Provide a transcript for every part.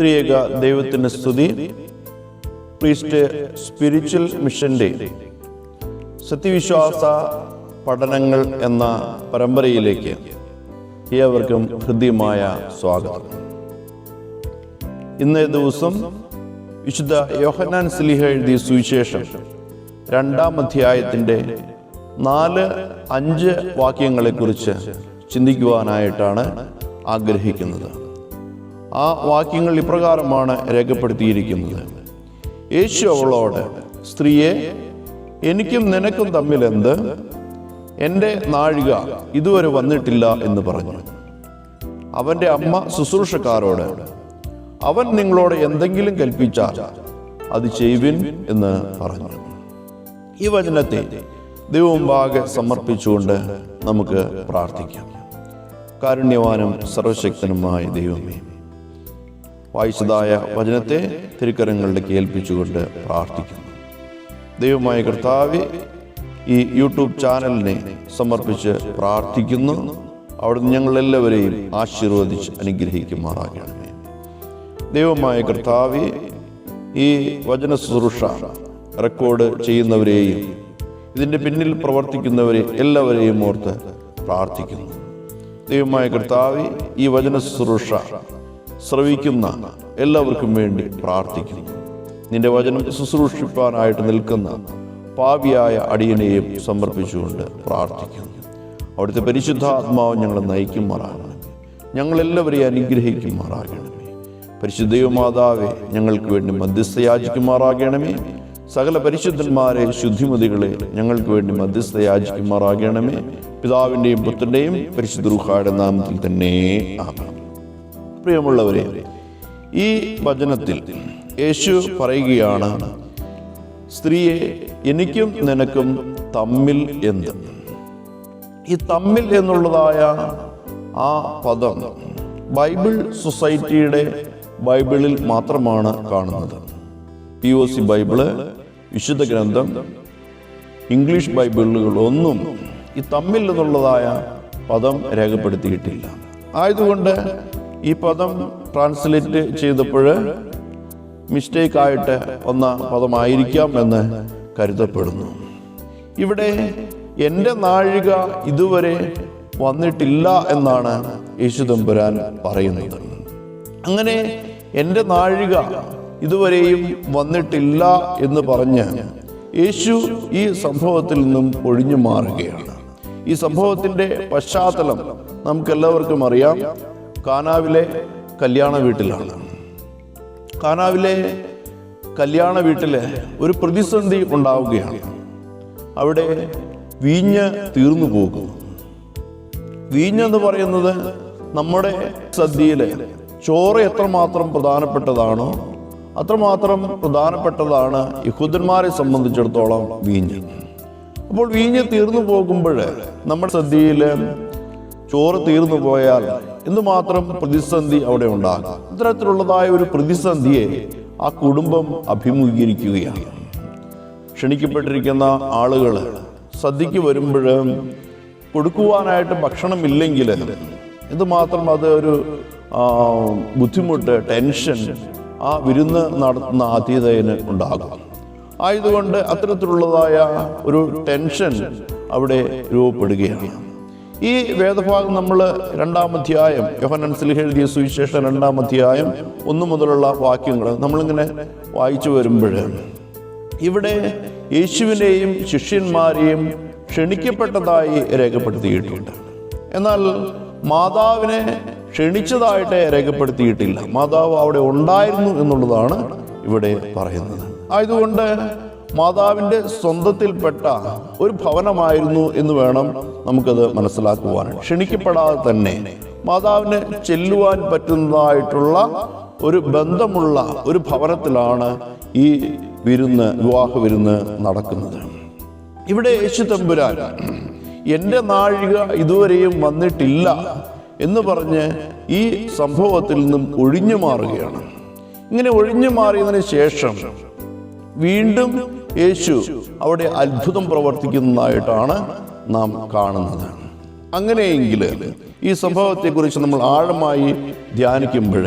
ത്രിയേക ദൈവത്തിന് സ്തുതി. പ്രീസ്റ്റ് സ്പിരിച്വൽ മിഷന്റെ സത്യവിശ്വാസ പഠനങ്ങൾ എന്ന പരമ്പരയിലേക്ക് ഏവർക്കും ഹൃദ്യമായ സ്വാഗതം. ഇന്നേ ദിവസം വിശുദ്ധ യോഹനാൻ സ്ലിഹ എഴുതിയ സുവിശേഷം രണ്ടാം അധ്യായത്തിന്റെ നാല് അഞ്ച് വാക്യങ്ങളെക്കുറിച്ച് ചിന്തിക്കുവാനായിട്ടാണ് ആഗ്രഹിക്കുന്നത്. ആ വാക്യങ്ങൾ ഇപ്രകാരമാണ് രേഖപ്പെടുത്തിയിരിക്കുന്നത്. യേശു അവളോട് സ്ത്രീയെ എനിക്കും നിനക്കും തമ്മിൽ എന്ത്? എന്റെ നാഴിക ഇതുവരെ വന്നിട്ടില്ല എന്ന് പറഞ്ഞു. അവന്റെ അമ്മ ശുശ്രൂഷക്കാരോട് അവൻ നിങ്ങളോട് എന്തെങ്കിലും കൽപ്പിച്ചാൽ അത് ചെയ്യുവിൻ എന്ന് പറഞ്ഞു. ഈ വചനത്തെ ദൈവമുമ്പാകെ സമർപ്പിച്ചുകൊണ്ട് നമുക്ക് പ്രാർത്ഥിക്കാം. കാരുണ്യവാനും സർവശക്തനുമായ ദൈവമേ വായിച്ചതായ വചനത്തെ തിരുക്കരങ്ങളിലേക്ക് ഏൽപ്പിച്ചുകൊണ്ട് പ്രാർത്ഥിക്കുന്നു. ദൈവമായ കർത്താവ് ഈ യൂട്യൂബ് ചാനലിനെ സമർപ്പിച്ച് പ്രാർത്ഥിക്കുന്നു. അവിടുന്ന് ഞങ്ങളെല്ലാവരെയും ആശീർവദിച്ച് അനുഗ്രഹിക്കുമാറാകണമേ. ദൈവമായ കർത്താവ് ഈ വചന ശുശ്രൂഷ റെക്കോർഡ് ചെയ്യുന്നവരെയും ഇതിന്റെ പിന്നിൽ പ്രവർത്തിക്കുന്നവരെ എല്ലാവരെയും ഓർത്ത് പ്രാർത്ഥിക്കുന്നു. ദൈവമായ കർത്താവ് ഈ വചന ശുശ്രൂഷ ശ്രവിക്കുന്ന എല്ലാവർക്കും വേണ്ടി പ്രാർത്ഥിക്കുന്നു. നിന്റെ വചനം ശുശ്രൂഷിപ്പാനായിട്ട് നിൽക്കുന്ന പാവിയായ അടിയനെയും സമർപ്പിച്ചുകൊണ്ട് പ്രാർത്ഥിക്കുന്നു. അവിടുത്തെ പരിശുദ്ധാത്മാവ് ഞങ്ങളെ നയിക്കുമാറാകണമേ. ഞങ്ങളെല്ലാവരെയും അനുഗ്രഹിക്കുമാറാകണമേ. പരിശുദ്ധ ദൈവമാതാവെ ഞങ്ങൾക്ക് വേണ്ടി മധ്യസ്ഥയാചിക്കുമാറാകണമേ സകല പരിശുദ്ധന്മാരെ ശുദ്ധിമതികളെ ഞങ്ങൾക്ക് വേണ്ടി മധ്യസ്ഥയാചിക്കുമാറാകണമേ പിതാവിന്റെയും പുത്രന്റെയും പരിശുദ്ധ റുഹായുടെ നാമത്തിൽ തന്നെ ആമേൻ. പ്രിയമുള്ളവരെ ഈ വചനത്തിൽ യേശു പറയുകയാണ് സ്ത്രീയെ എനിക്കും നിനക്കും തമ്മിൽ എന്ത്? ഈ തമ്മിൽ എന്നുള്ളതായ ആ പദം ബൈബിൾ സൊസൈറ്റിയുടെ ബൈബിളിൽ മാത്രമാണ് കാണുന്നത്. പി ഒ സി ബൈബിൾ വിശുദ്ധ ഗ്രന്ഥം ഇംഗ്ലീഷ് ബൈബിളുകളൊന്നും ഈ തമ്മിൽ എന്നുള്ളതായ പദം രേഖപ്പെടുത്തിയിട്ടില്ല. ആയതുകൊണ്ട് ഈ പദം ട്രാൻസ്ലേറ്റ് ചെയ്തപ്പോൾ മിസ്റ്റേക്ക് ആയിട്ട് വന്ന പദമായിരിക്കാം എന്ന് കരുതപ്പെടുന്നു. ഇവിടെ എന്റെ നാഴിക ഇതുവരെ വന്നിട്ടില്ല എന്നാണ് യേശുദമ്പുരാൻ പറയുന്നത്. അങ്ങനെ എന്റെ നാഴിക ഇതുവരെയും വന്നിട്ടില്ല എന്ന് പറഞ്ഞ് യേശു ഈ സംഭവത്തിൽ നിന്നും ഒഴിഞ്ഞു മാറുകയാണ്. ഈ സംഭവത്തിന്റെ പശ്ചാത്തലം നമുക്കെല്ലാവർക്കും അറിയാം. കാനാവിലെ കല്യാണ വീട്ടിലാണ്. കാനാവിലെ കല്യാണ വീട്ടിൽ ഒരു പ്രതിസന്ധി ഉണ്ടാവുകയാണ്. അവിടെ വീഞ്ഞ് തീർന്നു പോകും. വീഞ്ഞെന്ന് പറയുന്നത് നമ്മുടെ സദ്യയിൽ ചോറ് എത്രമാത്രം പ്രധാനപ്പെട്ടതാണോ അത്രമാത്രം പ്രധാനപ്പെട്ടതാണ് യഹൂദന്മാരെ സംബന്ധിച്ചിടത്തോളം വീഞ്ഞ്. അപ്പോൾ വീഞ്ഞ് തീർന്നു പോകുമ്പോൾ നമ്മുടെ സദ്യയിൽ ചോറ് തീർന്നു പോയാൽ എന്തുമാത്രം പ്രതിസന്ധി അവിടെ ഉണ്ടാകും? ഇത്തരത്തിലുള്ളതായ ഒരു പ്രതിസന്ധിയെ ആ കുടുംബം അഭിമുഖീകരിക്കുകയാണ്. ക്ഷണിക്കപ്പെട്ടിരിക്കുന്ന ആളുകൾ സദ്യക്ക് വരുമ്പോൾ കൊടുക്കുവാനായിട്ട് ഭക്ഷണമില്ലെങ്കിൽ എന്തുമാത്രം അത് ഒരു ബുദ്ധിമുട്ട് ടെൻഷൻ ആ വിരുന്ന് നടത്തുന്ന ആതിഥേയന് ഉണ്ടാകും. ആയതുകൊണ്ട് അത്തരത്തിലുള്ളതായ ഒരു ടെൻഷൻ അവിടെ രൂപപ്പെടുകയാണ്. ഈ വേദഭാഗം നമ്മൾ രണ്ടാം അധ്യായം യോഹനൻ എഴുതിയ സുവിശേഷം രണ്ടാം അധ്യായം ഒന്നു മുതലുള്ള വാക്യങ്ങൾ നമ്മളിങ്ങനെ വായിച്ചു വരുമ്പോൾ ഇവിടെ യേശുവിനെയും ശിഷ്യന്മാരെയും ക്ഷണിക്കപ്പെട്ടതായി രേഖപ്പെടുത്തിയിട്ടുണ്ട്. എന്നാൽ മാതാവിനെ ക്ഷണിച്ചതായിട്ട് രേഖപ്പെടുത്തിയിട്ടില്ല. മാതാവ് അവിടെ ഉണ്ടായിരുന്നു എന്നുള്ളതാണ് ഇവിടെ പറയുന്നത്. ആയതുകൊണ്ട് മാതാവിന്റെ സ്വന്തത്തിൽപ്പെട്ട ഒരു ഭവനമായിരുന്നു എന്ന് വേണം നമുക്കത് മനസ്സിലാക്കുവാൻ ക്ഷണിക്കപ്പെടാതെ തന്നെ മാതാവിന് ചെല്ലുവാൻ പറ്റുന്നതായിട്ടുള്ള ഒരു ബന്ധമുള്ള ഒരു ഭവനത്തിലാണ് ഈ വിരുന്ന് വിവാഹ വിരുന്ന് നടക്കുന്നത്. ഇവിടെ യേശു തമ്പുരാൻ എന്റെ നാഴിക ഇതുവരെയും വന്നിട്ടില്ല എന്ന് പറഞ്ഞ് ഈ സംഭവത്തിൽ നിന്നും ഒഴിഞ്ഞു മാറുകയാണ്. ഇങ്ങനെ ഒഴിഞ്ഞു മാറിയതിന് ശേഷം വീണ്ടും യേശു അവിടെ അത്ഭുതം പ്രവർത്തിക്കുന്നതായിട്ടാണ് നാം കാണുന്നത്. അങ്ങനെയെങ്കിൽ ഈ സംഭവത്തെക്കുറിച്ച് നമ്മൾ ആഴമായി ധ്യാനിക്കുമ്പോൾ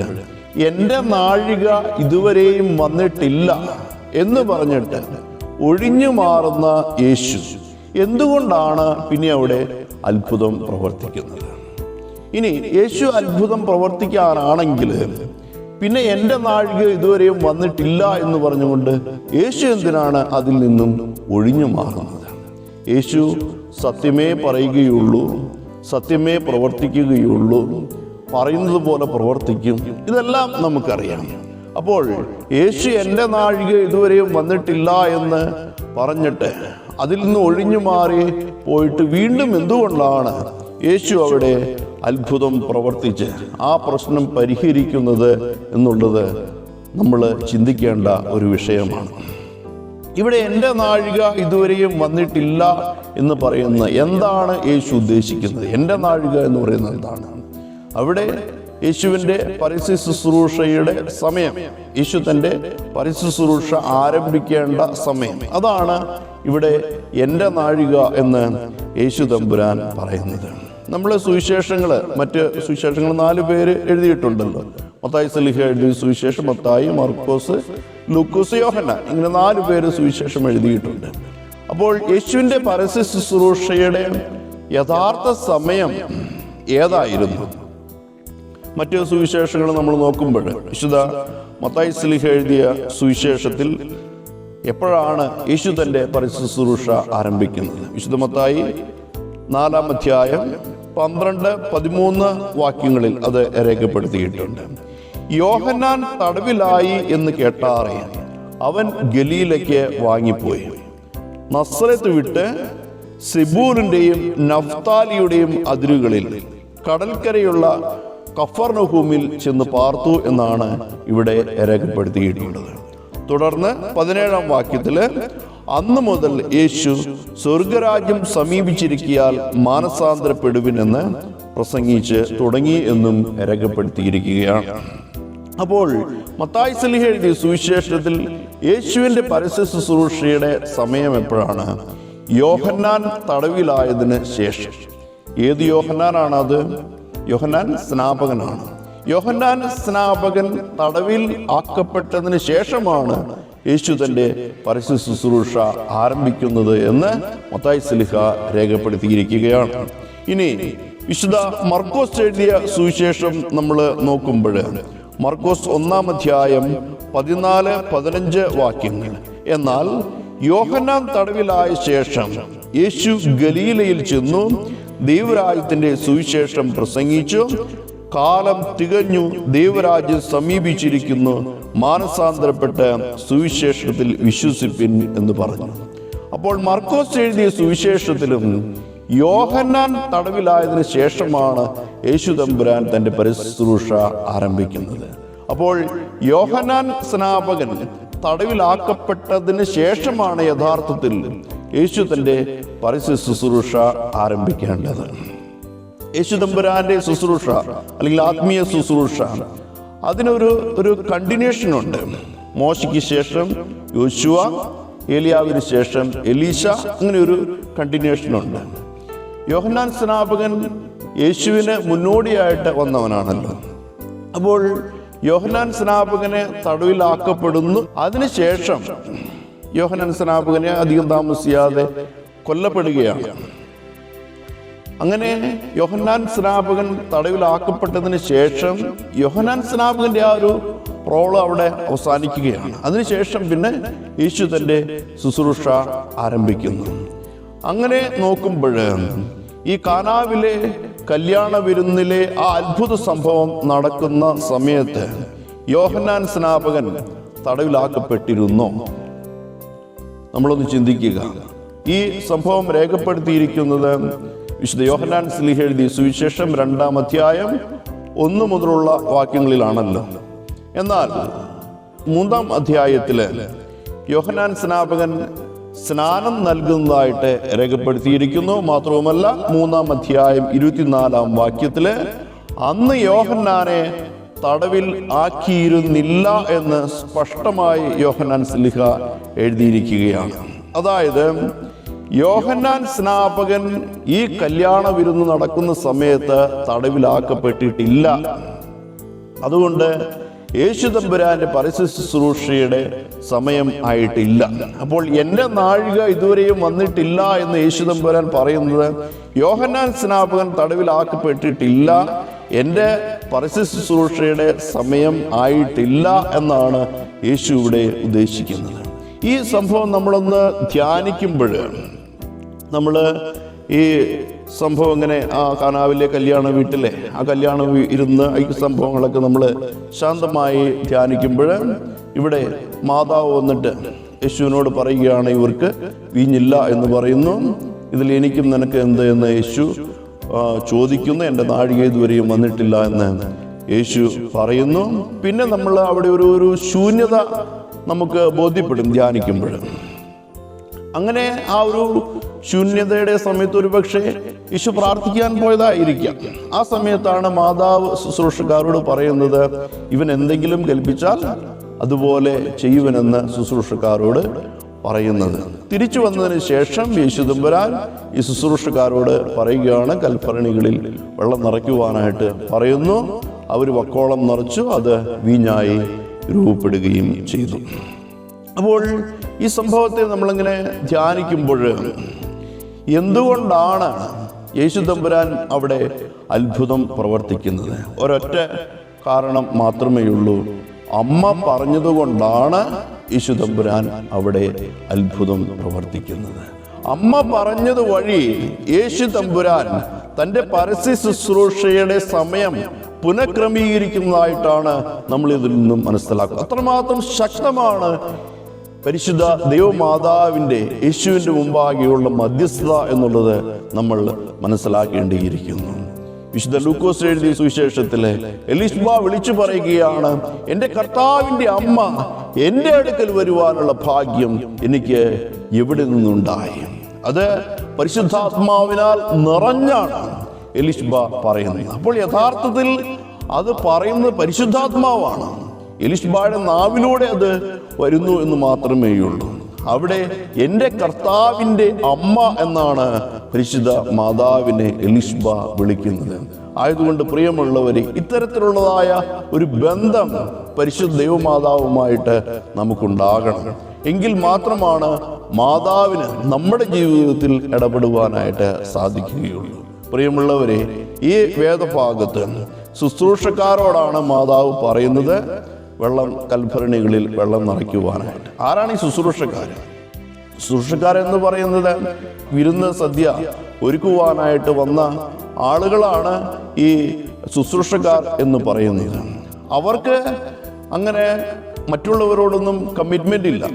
എന്റെ നാഴിക ഇതുവരെയും വന്നിട്ടില്ല എന്ന് പറഞ്ഞിട്ട് ഒഴിഞ്ഞു മാറുന്ന യേശു എന്തുകൊണ്ടാണ് പിന്നെ അവിടെ അത്ഭുതം പ്രവർത്തിക്കുന്നത്? ഇനി യേശു അത്ഭുതം പ്രവർത്തിക്കാനാണെങ്കിൽ പിന്നെ എന്റെ നാഴിക ഇതുവരെയും വന്നിട്ടില്ല എന്ന് പറഞ്ഞുകൊണ്ട് യേശു എന്തിനാണ് അതിൽ നിന്നും ഒഴിഞ്ഞു മാറുന്നത്? യേശു സത്യമേ പറയുകയുള്ളൂ സത്യമേ പ്രവർത്തിക്കുകയുള്ളൂ പറയുന്നത് പോലെ പ്രവർത്തിക്കും. ഇതെല്ലാം നമുക്കറിയാം. അപ്പോൾ യേശു എന്റെ നാഴിക ഇതുവരെയും വന്നിട്ടില്ല എന്ന് പറഞ്ഞിട്ട് അതിൽ നിന്ന് ഒഴിഞ്ഞു മാറി പോയിട്ട് വീണ്ടും എന്തുകൊണ്ടാണ് യേശു അവിടെ അത്ഭുതം പ്രവർത്തിച്ച് ആ പ്രശ്നം പരിഹരിക്കുന്നത് എന്നുള്ളത് നമ്മൾ ചിന്തിക്കേണ്ട ഒരു വിഷയമാണ്. ഇവിടെ എന്റെ നാഴിക ഇതുവരെയും വന്നിട്ടില്ല എന്ന് പറയുന്ന എന്താണ് യേശു ഉദ്ദേശിക്കുന്നത്? എന്റെ നാഴിക എന്ന് പറയുന്നത് എന്താണ് അവിടെ യേശുവിന്റെ പരസ്യ ശുശ്രൂഷയുടെ സമയം യേശു തന്റെ പരസ്യ ശുശ്രൂഷ ആരംഭിക്കേണ്ട സമയം. അതാണ് ഇവിടെ എന്റെ നാഴിക എന്ന് യേശു തമ്പുരാൻ പറയുന്നത്. നമ്മളെ സുവിശേഷങ്ങൾ മറ്റ് സുവിശേഷങ്ങൾ നാല് പേര് എഴുതിയിട്ടുണ്ടല്ലോ. മത്തായി സലിഹ എഴുതിയ സുവിശേഷം മത്തായി മർക്കോസ് ലൂക്കോസ് യോഹന ഇങ്ങനെ നാല് പേര് സുവിശേഷം എഴുതിയിട്ടുണ്ട്. അപ്പോൾ യേശുവിന്റെ പരസ്യ ശുശ്രൂഷയുടെ യഥാർത്ഥ സമയം ഏതായിരുന്നു? മറ്റു സുവിശേഷങ്ങൾ നമ്മൾ നോക്കുമ്പോൾ വിശുദ്ധ മത്തായി സ്ലിഹ എഴുതിയ സുവിശേഷത്തിൽ എപ്പോഴാണ് യേശു തന്റെ പരസ്യ ശുശ്രൂഷ ആരംഭിക്കുന്നത്? വിശുദ്ധ മത്തായി നാലാം അധ്യായം പന്ത്രണ്ട് പതിമൂന്ന് വാക്യങ്ങളിൽ അത് രേഖപ്പെടുത്തിയിട്ടുണ്ട്. യോഹന്നാൻ തടവിലായി എന്ന് കേട്ടാറെ അവൻ ഗലീലയ്ക്ക് വാങ്ങിപ്പോയി. നസ്രത്ത് വിട്ട് സിബൂറിന്റെയും നഫ്താലിയുടെയും അതിരുകളിൽ കടൽക്കരയുള്ള കഫർനഹൂമിൽ ചെന്ന് പാർത്തു എന്നാണ് ഇവിടെ രേഖപ്പെടുത്തിയിട്ടുള്ളത്. തുടർന്ന് പതിനേഴാം വാക്യത്തിൽ അന്ന് മുതൽ യേശു സ്വർഗരാജ്യം സമീപിച്ചിരിക്കിയാൽ മാനസാന്തരപ്പെടുവിനെന്ന് പ്രസംഗിച്ച് തുടങ്ങി എന്നും രേഖപ്പെടുത്തിയിരിക്കുകയാണ്. അപ്പോൾ മത്തായി സലിഹ എഴുതിയ സുവിശേഷത്തിൽ യേശുവിന്റെ പരസ്യ ശുശ്രൂഷയുടെ സമയം എപ്പോഴാണ്? യോഹന്നാൻ തടവിലായതിന് ശേഷം. ഏത് യോഹന്നാനാണ് അത് യോഹന്നാൻ സ്നാപകനാണ്. യോഹന്നാൻ സ്നാപകൻ തടവിൽ ആക്കപ്പെട്ടതിന് ശേഷമാണ് യേശു തന്റെ പരസ്യ ശുശ്രൂഷ ആരംഭിക്കുന്നത് എന്ന് മത്തായി സലിഹ രേഖപ്പെടുത്തിയിരിക്കുകയാണ്. ഇനി വിശുദ്ധ മർക്കോസ് എഴുതിയ സുവിശേഷം നമ്മൾ നോക്കുമ്പോൾ മർക്കോസ് ഒന്നാം അധ്യായം പതിനാല് പതിനഞ്ച് വാക്യങ്ങൾ. എന്നാൽ യോഹന്നാൻ തടവിലായ ശേഷം യേശു ഗലീലയിൽ ചെന്നു ദൈവരാജ്യത്തിന്റെ സുവിശേഷം പ്രസംഗിച്ചു. കാലം തികഞ്ഞു ദൈവരാജ്യം സമീപിച്ചിരിക്കുന്നു മാനസാന്തരപ്പെട്ട് സുവിശേഷത്തിൽ വിശ്വസിപ്പിൻ എന്ന് പറഞ്ഞു. അപ്പോൾ മർക്കോസ് എഴുതിയ സുവിശേഷത്തിലും യോഹന്നാൻ തടവിലായതിനു ശേഷമാണ് യേശു തമ്പുരാൻ തന്റെ പരിശ്രൂഷ ആരംഭിക്കുന്നത്. അപ്പോൾ യോഹനാൻ സ്നാപകൻ തടവിലാക്കപ്പെട്ടതിന് ശേഷമാണ് യഥാർത്ഥത്തിൽ യേശു തന്റെ പരസ്യ ശുശ്രൂഷ ആരംഭിക്കേണ്ടത്. യേശു തമ്പുരാന്റെ ശുശ്രൂഷ അല്ലെങ്കിൽ ആത്മീയ ശുശ്രൂഷ അതിനൊരു ഒരു കണ്ടിന്യൂഷൻ ഉണ്ട്. മോശയ്ക്ക് ശേഷം യോശുവ ഏലിയാവിന് ശേഷം എലീശ അങ്ങനെ ഒരു കണ്ടിന്യൂഷൻ ഉണ്ട്. യോഹന്നാൻ സ്നാപകൻ യേശുവിന് മുന്നോടിയായിട്ട് വന്നവനാണല്ലോ. അപ്പോൾ യോഹനാൻ സ്നാപകനെ തടവിലാക്കപ്പെടുന്നു. അതിനുശേഷം യോഹനാൻ സ്നാപകനെ അധികം താമസിയാതെ കൊല്ലപ്പെടുകയാണ്. അങ്ങനെ യോഹന്നാൻ സ്നാപകൻ തടവിലാക്കപ്പെട്ടതിന് ശേഷം യോഹന്നാൻ സ്നാപകന്റെ ആ ഒരു റോൾ അവിടെ അവസാനിക്കുകയാണ്. അതിനുശേഷം പിന്നെ യേശു തന്റെ ശുശ്രൂഷ ആരംഭിക്കുന്നു. അങ്ങനെ നോക്കുമ്പോൾ ഈ കാനാവിലെ കല്യാണ വിരുന്നിലെ ആ അത്ഭുത സംഭവം നടക്കുന്ന സമയത്ത് യോഹന്നാൻ സ്നാപകൻ തടവിലാക്കപ്പെട്ടിരുന്നു. നമ്മളൊന്ന് ചിന്തിക്കുക. ഈ സംഭവം രേഖപ്പെടുത്തിയിരിക്കുന്നത് വിശുദ്ധ യോഹന്നാൻ സ്ലിഹ എഴുതിയ സുവിശേഷം രണ്ടാം അധ്യായം ഒന്ന് മുതലുള്ള വാക്യങ്ങളിലാണല്ലോ. എന്നാൽ മൂന്നാം അധ്യായത്തിൽ യോഹനാൻ സ്നാപകൻ സ്നാനം നൽകുന്നതായിട്ട് രേഖപ്പെടുത്തിയിരിക്കുന്നു. മാത്രവുമല്ല മൂന്നാം അധ്യായം ഇരുപത്തിനാലാം വാക്യത്തിൽ അന്ന് യോഹന്നാനെ തടവിൽ ആക്കിയിരുന്നില്ല എന്ന് സ്പഷ്ടമായി യോഹന്നാൻ സ്ലിഹ എഴുതിയിരിക്കുകയാണ്. അതായത് യോഹന്നാൻ സ്നാപകൻ ഈ കല്യാണ വിരുന്ന് നടക്കുന്ന സമയത്ത് തടവിലാക്കപ്പെട്ടിട്ടില്ല. അതുകൊണ്ട് യേശു തമ്പുരാന്റെ പരസ്യ ശുശ്രൂഷയുടെ സമയം ആയിട്ടില്ല. അപ്പോൾ എന്റെ നാഴിക ഇതുവരെയും വന്നിട്ടില്ല എന്ന് യേശു തമ്പുരാൻ പറയുന്നത് യോഹന്നാൻ സ്നാപകൻ തടവിലാക്കപ്പെട്ടിട്ടില്ല. എന്റെ പരസ്യ ശുശ്രൂഷയുടെ സമയം ആയിട്ടില്ല എന്നാണ് യേശു ഇവിടെ ഉദ്ദേശിക്കുന്നത്. ഈ സംഭവം നമ്മളൊന്ന് ധ്യാനിക്കുമ്പോൾ നമ്മൾ ഈ സംഭവം ഇങ്ങനെ ആ കാനാവിലെ കല്യാണ വീട്ടിലെ ആ കല്യാണ ഇരുന്ന് ഈ സംഭവങ്ങളൊക്കെ നമ്മൾ ശാന്തമായി ധ്യാനിക്കുമ്പോൾ ഇവിടെ മാതാവ് വന്നിട്ട് യേശുവിനോട് പറയുകയാണ് ഇവർക്ക് വീഞ്ഞില്ല എന്ന് പറയുന്നു. ഇതിൽ എനിക്കും നിനക്ക് എന്ത്? എന്ന് യേശു ചോദിക്കുന്നു. എന്റെ നാഴിക ഇതുവരെയും വന്നിട്ടില്ല എന്ന് യേശു പറയുന്നു. പിന്നെ നമ്മൾ അവിടെ ഒരു ഒരു ശൂന്യത നമുക്ക് ബോധ്യപ്പെടും ധ്യാനിക്കുമ്പോൾ. അങ്ങനെ ആ ഒരു ശൂന്യതയുടെ സമയത്ത് ഒരു പക്ഷേ യേശു പ്രാർത്ഥിക്കാൻ പോയതായിരിക്കാം. ആ സമയത്താണ് മാതാവ് ശുശ്രൂഷക്കാരോട് പറയുന്നത് ഇവൻ എന്തെങ്കിലും കൽപ്പിച്ചാൽ അതുപോലെ ചെയ്യുവനെന്ന് ശുശ്രൂഷക്കാരോട് പറയുന്നത്. തിരിച്ചു വന്നതിന് ശേഷം യേശു തമ്പുരാൻ ഈ ശുശ്രൂഷക്കാരോട് പറയുകയാണ് കൽപ്പറണികളിൽ വെള്ളം നിറയ്ക്കുവാനായിട്ട് പറയുന്നു. അവർ വക്കോളം നിറച്ചു അത് വീഞ്ഞായി രൂപപ്പെടുകയും ചെയ്തു. അപ്പോൾ ഈ സംഭവത്തെ നമ്മളിങ്ങനെ ധ്യാനിക്കുമ്പോൾ എന്തുകൊണ്ടാണ് യേശു തമ്പുരാൻ അവിടെ അത്ഭുതം പ്രവർത്തിക്കുന്നത്. ഒരൊറ്റ കാരണം മാത്രമേ ഉള്ളൂ. അമ്മ പറഞ്ഞതുകൊണ്ടാണ് യേശുദമ്പുരാൻ അവിടെ അത്ഭുതം പ്രവർത്തിക്കുന്നത്. അമ്മ പറഞ്ഞത് വഴി യേശു തമ്പുരാൻ തന്റെ പരസ്യ ശുശ്രൂഷയുടെ സമയം പുനഃക്രമീകരിക്കുന്നതായിട്ടാണ് നമ്മൾ ഇതിൽ നിന്നും മനസ്സിലാക്കുക അത്രമാത്രം ശക്തമാണ് പരിശുദ്ധ ദൈവമാതാവിന്റെ യേശുവിന്റെ മുമ്പാകെയുള്ള മധ്യസ്ഥത എന്നുള്ളത് നമ്മൾ മനസ്സിലാക്കേണ്ടിയിരിക്കുന്നു. വിശുദ്ധ ലൂക്കോസ് എഴുതിയ സുവിശേഷത്തിലെ എലിസ്ബ വിളിച്ചു പറയുകയാണ് എന്റെ കർത്താവിന്റെ അമ്മ എന്റെ അടുക്കൽ വരുവാനുള്ള ഭാഗ്യം എനിക്ക് എവിടെ നിന്നുണ്ടായി? അത് പരിശുദ്ധാത്മാവിനാൽ നിറഞ്ഞാണ് എലിസ്ബ പറയുന്നത്. അപ്പോൾ യഥാർത്ഥത്തിൽ അത് പറയുന്നത് പരിശുദ്ധാത്മാവാണ്. എലിസ്ബായുടെ നാവിലൂടെ അത് വരുന്നു എന്ന് മാത്രമേ ഉള്ളൂ. അവിടെ എന്റെ കർത്താവിന്റെ അമ്മ എന്നാണ് പരിശുദ്ധ മാതാവിനെ എലിഷ്ബ വിളിക്കുന്നത്. ആയതുകൊണ്ട് പ്രിയമുള്ളവരെ ഇത്തരത്തിലുള്ളതായ ഒരു ബന്ധം പരിശുദ്ധ ദൈവമാതാവുമായിട്ട് നമുക്കുണ്ടാകണം. എങ്കിൽ മാത്രമാണ് മാതാവിന് നമ്മുടെ ജീവിതത്തിൽ ഇടപെടുവാനായിട്ട് സാധിക്കുകയുള്ളൂ. പ്രിയമുള്ളവരെ ഈ വേദഭാഗത്ത് ശുശ്രൂഷക്കാരോടാണ് മാതാവ് പറയുന്നത്. വെള്ളം കൽഭരണികളിൽ വെള്ളം നിറയ്ക്കുവാനായിട്ട്. ആരാണ് ഈ ശുശ്രൂഷക്കാർ? ശുശ്രൂഷക്കാരെന്ന് പറയുന്നത് വിരുന്ന് സദ്യ ഒരുക്കുവാനായിട്ട് വന്ന ആളുകളാണ് ഈ ശുശ്രൂഷക്കാർ എന്ന് പറയുന്നത്. അവർക്ക് അങ്ങനെ മറ്റുള്ളവരോടൊന്നും കമ്മിറ്റ്മെന്റ് ഇല്ല.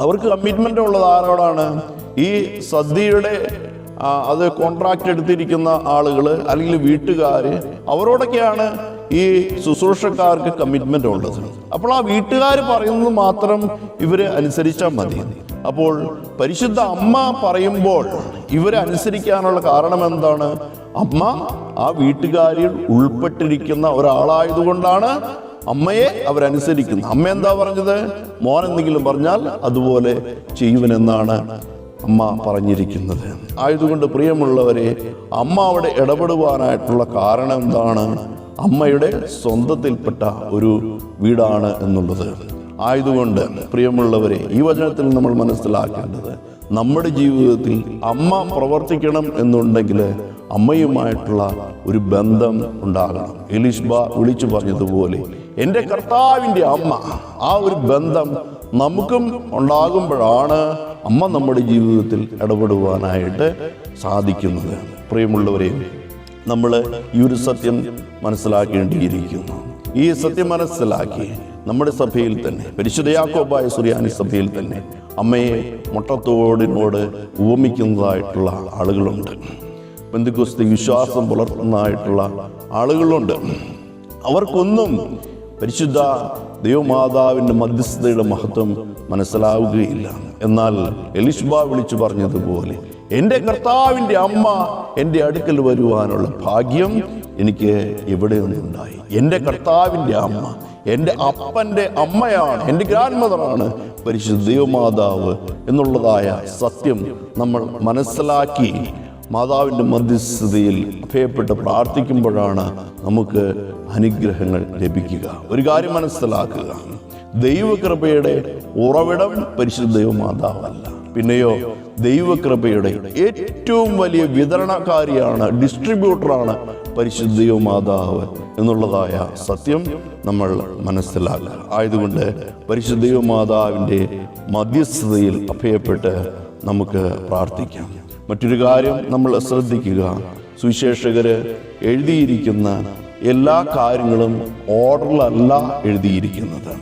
അവർക്ക് കമ്മിറ്റ്മെന്റ് ഉള്ളത് ആരോടാണ്? ഈ സദ്യയുടെ അത് കോൺട്രാക്ട് എടുത്തിരിക്കുന്ന ആളുകൾ അല്ലെങ്കിൽ വീട്ടുകാർ അവരോടൊക്കെയാണ് ഈ ശുശ്രൂഷക്കാർക്ക് കമ്മിറ്റ്മെന്റ് ഉള്ളത് അപ്പോൾ ആ വീട്ടുകാർ പറയുന്നത് മാത്രം ഇവർ അനുസരിച്ചാൽ മതി. അപ്പോൾ പരിശുദ്ധ അമ്മ പറയുമ്പോൾ ഇവരെ അനുസരിക്കാനുള്ള കാരണം എന്താണ്? അമ്മ ആ വീട്ടുകാരിൽ ഉൾപ്പെട്ടിരിക്കുന്ന ഒരാളായതുകൊണ്ടാണ് അമ്മയെ അവരനുസരിക്കുന്നത് അമ്മ എന്താ പറഞ്ഞത്? മോൻ എന്തെങ്കിലും പറഞ്ഞാൽ അതുപോലെ ചെയ്യുവനെന്നാണ് അമ്മ പറഞ്ഞിരിക്കുന്നത്. ആയതുകൊണ്ട് പ്രിയമുള്ളവരെ അമ്മ അവിടെ ഇടപെടുവാനായിട്ടുള്ള കാരണം എന്താണ്? അമ്മയുടെ സ്വന്തത്തിൽപ്പെട്ട ഒരു വീടാണ് എന്നുള്ളത്. ആയതുകൊണ്ട് പ്രിയമുള്ളവരെ ഈ വചനത്തിൽ നമ്മൾ മനസ്സിലാക്കേണ്ടത് നമ്മുടെ ജീവിതത്തിൽ അമ്മ പ്രവർത്തിക്കണം എന്നുണ്ടെങ്കിൽ അമ്മയുമായിട്ടുള്ള ഒരു ബന്ധം ഉണ്ടാകണം. എലിഷ്ബ വിളിച്ചു പറഞ്ഞതുപോലെ എന്റെ കർത്താവിന്റെ അമ്മ. ആ ഒരു ബന്ധം നമുക്കും ഉണ്ടാകുമ്പോഴാണ് അമ്മ നമ്മുടെ ജീവിതത്തിൽ ഇടപെടുവാനായിട്ട് സാധിക്കുന്നത്. പ്രിയമുള്ളവരെ നമ്മൾ ഈ ഒരു സത്യം മനസ്സിലാക്കേണ്ടിയിരിക്കുന്നു. ഈ സത്യം മനസ്സിലാക്കി നമ്മുടെ സഭയിൽ തന്നെ പരിശുദ്ധയാക്കോബായ സുറിയാനി സഭയിൽ തന്നെ അമ്മയെ മുട്ടത്തോടിനോട് ഉപമിക്കുന്നതായിട്ടുള്ള ആളുകളുണ്ട്. ബന്ധുക്കുസ്തി വിശ്വാസം പുലർത്തുന്നതായിട്ടുള്ള ആളുകളുണ്ട്. അവർക്കൊന്നും പരിശുദ്ധ ദൈവമാതാവിന്റെ മധ്യസ്ഥതയുടെ മഹത്വം മനസ്സിലാവുകയില്ല. എന്നാൽ എലിഷ്ബ വിളിച്ചു പറഞ്ഞതുപോലെ എന്റെ കർത്താവിന്റെ അമ്മ എന്റെ അടുക്കൽ വരുവാനുള്ള ഭാഗ്യം എനിക്ക് എവിടെ നിന്നുണ്ടായി എന്റെ കർത്താവിന്റെ അമ്മ എന്റെ അപ്പന്റെ അമ്മയാണ് എന്റെ ഗ്രാൻഡ് മദറാണ് പരിശുദ്ധ ദൈവമാതാവ് എന്നുള്ളതായ സത്യം നമ്മൾ മനസ്സിലാക്കി മാതാവിന്റെ മധ്യസ്ഥതയിൽ അഭയപ്പെട്ട് പ്രാർത്ഥിക്കുമ്പോഴാണ് നമുക്ക് അനുഗ്രഹങ്ങൾ ലഭിക്കുക. ഒരു കാര്യം മനസ്സിലാക്കുക. ദൈവകൃപയുടെ ഉറവിടം പരിശുദ്ധ ദൈവമാതാവല്ല. പിന്നെയോ ദൈവകൃപയുടെ ഏറ്റവും വലിയ വിതരണക്കാരിയാണ് ഡിസ്ട്രിബ്യൂട്ടറാണ് പരിശുദ്ധ മാതാവ് എന്നുള്ളതായ സത്യം നമ്മൾ മനസ്സിലാക്കുക. ആയതുകൊണ്ട് പരിശുദ്ധ മാതാവിന്റെ മധ്യസ്ഥതയിൽ അഭയപ്പെട്ട് നമുക്ക് പ്രാർത്ഥിക്കാം. മറ്റൊരു കാര്യം നമ്മൾ ശ്രദ്ധിക്കുക. സുവിശേഷകർ എഴുതിയിരിക്കുന്ന എല്ലാ കാര്യങ്ങളും ഓർഡറിലല്ല എഴുതിയിരിക്കുന്നത്.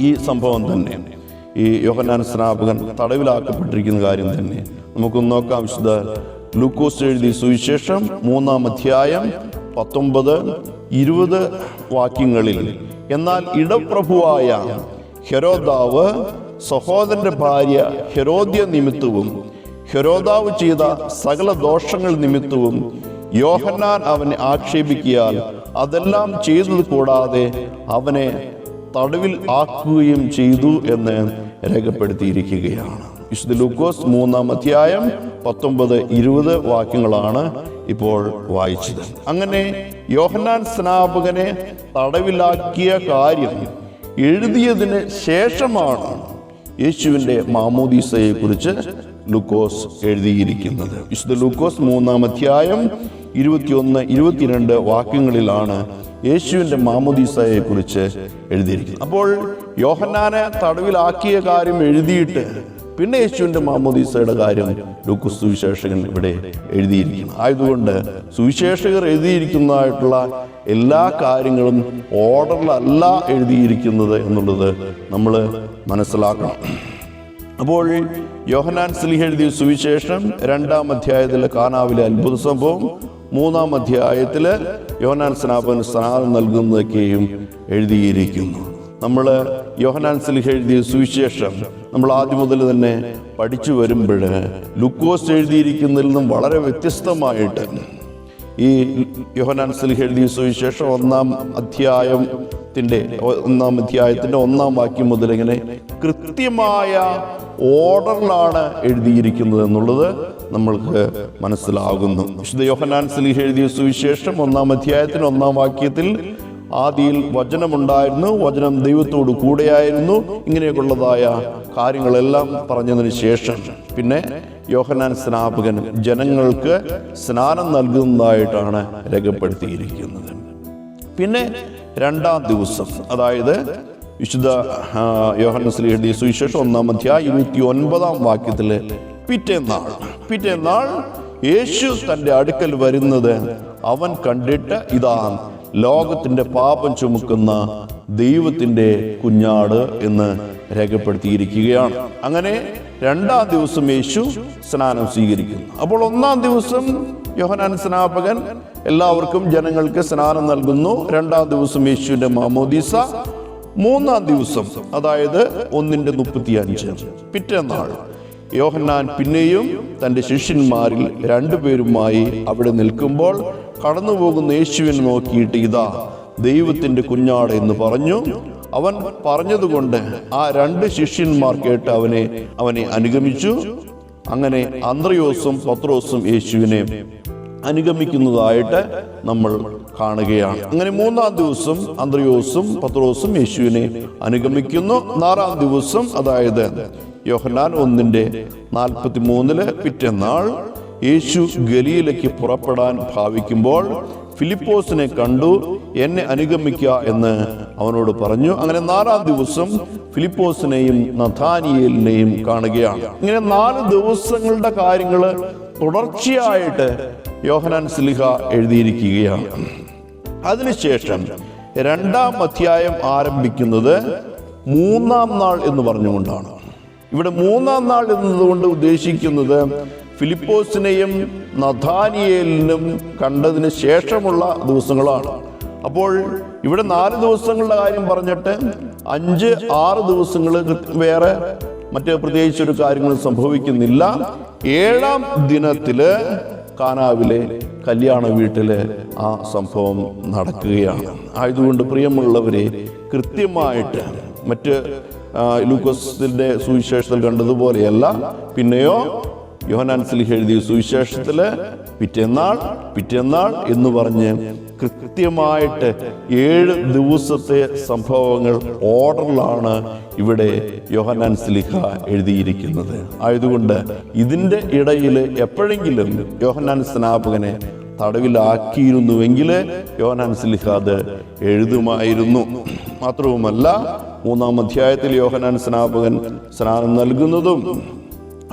ഈ സംഭവം തന്നെ. ഈ യോഹന്നാൻ സ്നാപകൻ തടവിലാക്കപ്പെട്ടിരിക്കുന്ന കാര്യം തന്നെ നമുക്കൊന്ന് നോക്കാം. വിശുദ്ധ ലൂക്കോസ് എഴുതി സുവിശേഷം മൂന്നാം അധ്യായം പത്തൊമ്പത് ഇരുപത് വാക്യങ്ങളിൽ എന്നാൽ ഇടപ്രഭുവായ ഹെരോദാവ് സഹോദരന്റെ ഭാര്യ ഹെരോദ്യ നിമിത്തവും ഹെരോദാവ് ചെയ്ത സകല ദോഷങ്ങൾ നിമിത്തവും യോഹന്നാൻ അവനെ ആക്ഷേപിക്കിയാൽ അതെല്ലാം ചെയ്തത് കൂടാതെ അവനെ തടവിൽ ആക്കുകയും ചെയ്തു എന്ന് രേഖപ്പെടുത്തിയിരിക്കുകയാണ്. വിശുദ്ധ ലൂക്കോസ് മൂന്നാം അധ്യായം പത്തൊമ്പത് ഇരുപത് വാക്യങ്ങളാണ് ഇപ്പോൾ വായിച്ചത്. അങ്ങനെ യോഹന്നാൻ സ്നാപകനെ തടവിലാക്കിയ കാര്യം എഴുതിയതിന് ശേഷമാണ് യേശുവിന്റെ മാമോദീസയെ കുറിച്ച് ലൂക്കോസ് എഴുതിയിരിക്കുന്നത്. വിശുദ്ധ ലൂക്കോസ് മൂന്നാം അധ്യായം ഇരുപത്തിയൊന്ന് ഇരുപത്തിരണ്ട് വാക്യങ്ങളിലാണ് യേശുവിന്റെ മാമോദീസയെ കുറിച്ച് എഴുതിയിരിക്കുന്നത്. അപ്പോൾ യോഹന്നാനെ തടവിലാക്കിയ കാര്യം എഴുതിയിട്ട് പിന്നെ യേശുവിന്റെ മാമോദീസയുടെ കാര്യം ലൂക്കോസ് സുവിശേഷകൻ ഇവിടെ എഴുതിയിരിക്കുന്നു. ആയതുകൊണ്ട് സുവിശേഷകർ എഴുതിയിരിക്കുന്നതായിട്ടുള്ള എല്ലാ കാര്യങ്ങളും ഓർഡറിലല്ല എഴുതിയിരിക്കുന്നത് എന്നുള്ളത് നമ്മൾ മനസ്സിലാക്കണം. അപ്പോൾ യോഹനാൻ സ്ലിഹ എഴുതിയ സുവിശേഷം രണ്ടാം അധ്യായത്തിലെ കാനാവിലെ അത്ഭുത സംഭവം മൂന്നാം അധ്യായത്തിൽ യോഹനാൻ സ്നാപൻ സ്നാനം നൽകുന്നതൊക്കെയും എഴുതിയിരിക്കുന്നു. നമ്മൾ യോഹനാൻ സിലിഹ എഴുതിയ സുവിശേഷം നമ്മൾ ആദ്യം മുതൽ തന്നെ പഠിച്ചു വരുമ്പോൾ ലുക്കോസ് എഴുതിയിരിക്കുന്നതിൽ നിന്നും വളരെ വ്യത്യസ്തമായിട്ട് ഈ യോഹനാൻ സിലിഹ എഴുതിയ സുവിശേഷം ഒന്നാം അധ്യായത്തിന്റെ ഒന്നാം അധ്യായത്തിന്റെ ഒന്നാം വാക്യം മുതൽ ഇങ്ങനെ കൃത്യമായ ഓർഡറിലാണ് എഴുതിയിരിക്കുന്നത് എന്നുള്ളത് നമ്മൾക്ക് മനസ്സിലാകുന്നു. വിശുദ്ധ യോഹനാൻ സിലിഹ എഴുതിയ സുവിശേഷം ഒന്നാം അധ്യായത്തിന് ഒന്നാം വാക്യത്തിൽ ആദിയിൽ വചനമുണ്ടായിരുന്നു വചനം ദൈവത്തോട് കൂടെയായിരുന്നു ഇങ്ങനെയൊക്കെയുള്ളതായ കാര്യങ്ങളെല്ലാം പറഞ്ഞതിന് ശേഷം പിന്നെ യോഹനാൻ സ്നാപകൻ ജനങ്ങൾക്ക് സ്നാനം നൽകുന്നതായിട്ടാണ് രേഖപ്പെടുത്തിയിരിക്കുന്നത്. പിന്നെ രണ്ടാം ദിവസം അതായത് വിശുദ്ധ യോഹന എഴുതിയ സുവിശേഷം ഒന്നാം അധ്യായം ഇരുപത്തി ഒൻപതാം വാക്യത്തിൽ പിറ്റേന്നാൾ പിറ്റേന്നാൾ യേശു തന്റെ അടുക്കൽ വരുന്നത് അവൻ കണ്ടിട്ട് ഇതാ ലോകത്തിന്റെ പാപം ചുമക്കുന്ന ദൈവത്തിന്റെ കുഞ്ഞാട് എന്ന് രേഖപ്പെടുത്തിയിരിക്കുകയാണ്. അങ്ങനെ രണ്ടാം ദിവസം യേശു സ്നാനം സ്വീകരിക്കുന്നു. അപ്പോൾ ഒന്നാം ദിവസം യോഹനാൻ സ്നാപകൻ എല്ലാവർക്കും ജനങ്ങൾക്ക് സ്നാനം നൽകുന്നു. രണ്ടാം ദിവസം യേശുവിന്റെ മാമോദീസ. മൂന്നാം ദിവസം അതായത് ഒന്നിന്റെ മുപ്പത്തി അഞ്ച് പിറ്റേന്നാൾ. യോഹന്നാൻ പിന്നെയും തന്റെ ശിഷ്യന്മാരിൽ രണ്ടുപേരുമായി അവിടെ നിൽക്കുമ്പോൾ കടന്നുപോകുന്ന യേശുവിനെ നോക്കിയിട്ട് ഇതാ ദൈവത്തിന്റെ കുഞ്ഞാട് എന്ന് പറഞ്ഞു. അവൻ പറഞ്ഞതുകൊണ്ട് ആ രണ്ട് ശിഷ്യന്മാർ കേട്ട് അവനെ അവനെ അനുഗമിച്ചു. അങ്ങനെ അന്ത്രയോസും പത്രോസും യേശുവിനെ അനുഗമിക്കുന്നതായിട്ട് നമ്മൾ കാണുകയാണ്. അങ്ങനെ മൂന്നാം ദിവസം അന്ത്രയോസും പത്രോസും യേശുവിനെ അനുഗമിക്കുന്നു. നാലാം ദിവസം അതായത് യോഹന്നാൻ ഒന്നിന്റെ നാൽപ്പത്തി മൂന്നിൽ പിറ്റേന്നാൾ യേശു ഗലിയിലേക്ക് പുറപ്പെടാൻ ഭാവിക്കുമ്പോൾ ഫിലിപ്പോസിനെ കണ്ടു എന്നെ അനുഗമിക്കുക എന്ന് അവനോട് പറഞ്ഞു. അങ്ങനെ നാലാം ദിവസം ഫിലിപ്പോസിനെയും നഥാനിയലിനെയും കാണുകയാണ്. ഇങ്ങനെ നാല് ദിവസങ്ങളുടെ കാര്യങ്ങൾ തുടർച്ചയായിട്ട് യോഹനാൻ സിലിഹ എഴുതിയിരിക്കുകയാണ്. അതിനുശേഷം രണ്ടാം അധ്യായം ആരംഭിക്കുന്നത് മൂന്നാം നാൾ എന്ന് പറഞ്ഞുകൊണ്ടാണ്. ഇവിടെ മൂന്നാം നാൾ എന്നതുകൊണ്ട് ഉദ്ദേശിക്കുന്നത് ഫിലിപ്പോസിനെയും നഥാനിയേലിനും കണ്ടതിന് ശേഷമുള്ള ദിവസങ്ങളാണ്. അപ്പോൾ ഇവിടെ നാല് ദിവസങ്ങളുടെ കാര്യം പറഞ്ഞിട്ട് അഞ്ച് ആറ് ദിവസങ്ങൾ വേറെ മറ്റ് പ്രത്യേകിച്ച് ഒരു കാര്യങ്ങൾ സംഭവിക്കുന്നില്ല. ഏഴാം ദിനത്തിൽ കാനാവിലെ കല്യാണ വീട്ടിൽ ആ സംഭവം നടക്കുകയാണ്. ആയതുകൊണ്ട് പ്രിയമുള്ളവരെ കൃത്യമായിട്ട് മറ്റ് ആ, ലൂക്കോസിന്റെ സുവിശേഷത്തിൽ കണ്ടതുപോലെയല്ല. പിന്നെയോ യോഹനാൻ എഴുതിയ സുവിശേഷത്തിൽ പിറ്റേന്നാൾ പിറ്റേന്നാൾ എന്ന് പറഞ്ഞ് കൃത്യമായിട്ട് ഏഴ് ദിവസത്തെ സംഭവങ്ങൾ ഓർഡറിലാണ് ഇവിടെ യോഹനാൻ സ്ലിഹ എഴുതിയിരിക്കുന്നത്. ആയതുകൊണ്ട് ഇതിന്റെ ഇടയിൽ എപ്പോഴെങ്കിലും യോഹനാൻ സ്നാപകനെ തടവിലാക്കിയിരുന്നുവെങ്കിൽ യോഹനാൻ സ്ലിഹ അത് എഴുതുമായിരുന്നു. മാത്രവുമല്ല മൂന്നാം അധ്യായത്തിൽ യോഹനാൻ സ്നാപകൻ സ്നാനം നൽകുന്നതും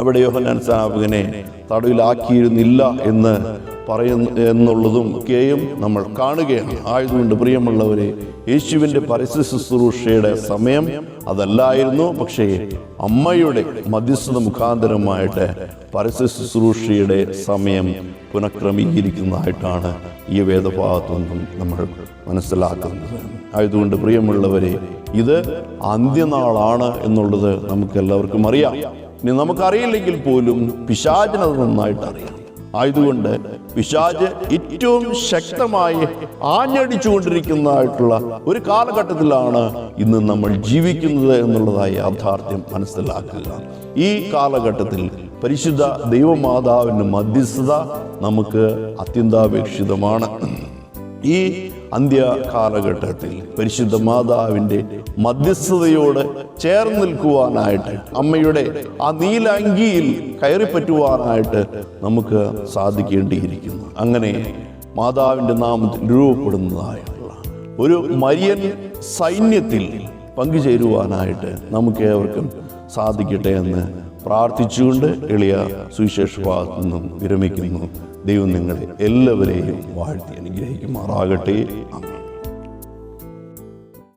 അവിടെ യോഹനാൻ സ്നാപകനെ തടവിലാക്കിയിരുന്നില്ല എന്ന് പറയുന്നു എന്നുള്ളതും ഒക്കെയും നമ്മൾ കാണുകയാണ്. ആയതുകൊണ്ട് പ്രിയമുള്ളവരെ യേശുവിന്റെ പരസ്യ ശുശ്രൂഷയുടെ സമയം അതല്ലായിരുന്നു. പക്ഷേ അമ്മയുടെ മധ്യസ്ഥത മുഖാന്തരമായിട്ട് പരസ്യ ശുശ്രൂഷയുടെ സമയം പുനഃക്രമീകരിക്കുന്നതായിട്ടാണ് ഈ വേദഭാഗത്തു നിന്നും നമ്മൾ മനസ്സിലാക്കുന്നത്. ആയതുകൊണ്ട് പ്രിയമുള്ളവരെ ഇത് അന്ത്യനാളാണ് എന്നുള്ളത് നമുക്ക് എല്ലാവർക്കും അറിയാം. ഇനി നമുക്കറിയില്ലെങ്കിൽ പോലും പിശാചിനത് നന്നായിട്ട് അറിയാം. ആയതുകൊണ്ട് പിശാജ് ഏറ്റവും ശക്തമായി ആഞ്ഞടിച്ചുകൊണ്ടിരിക്കുന്നതായിട്ടുള്ള ഒരു കാലഘട്ടത്തിലാണ് ഇന്ന് നമ്മൾ ജീവിക്കുന്നത് എന്നുള്ളതായി യാഥാർത്ഥ്യം മനസ്സിലാക്കുക. ഈ കാലഘട്ടത്തിൽ പരിശുദ്ധ ദൈവമാതാവിന്റെ മധ്യസ്ഥത നമുക്ക് അത്യന്താപേക്ഷിതമാണ്. ഈ അന്ത്യ കാലഘട്ടത്തിൽ പരിശുദ്ധ മാതാവിന്റെ മധ്യസ്ഥതയോട് ചേർന്ന് നിൽക്കുവാനായിട്ട് അമ്മയുടെ ആ നീലങ്കിയിൽ കയറിപ്പറ്റുവാനായിട്ട് നമുക്ക് സാധിക്കേണ്ടിയിരിക്കുന്നു. അങ്ങനെ മാതാവിന്റെ നാമത്തിൽ രൂപപ്പെടുന്നതായിട്ടുള്ള ഒരു മരിയൻ സൈന്യത്തിൽ പങ്കുചേരുവാനായിട്ട് നമുക്ക് ഏവർക്കും സാധിക്കട്ടെ എന്ന് പ്രാർത്ഥിച്ചുകൊണ്ട് എളിയ സുവിശേഷ ഭാഗത്തു നിന്നും വിരമിക്കുന്നു. ദൈവം നിങ്ങളെ എല്ലാവരെയും വാഴ്ത്തി അനുഗ്രഹിക്കുമാറാകട്ടെ. ആമേൻ.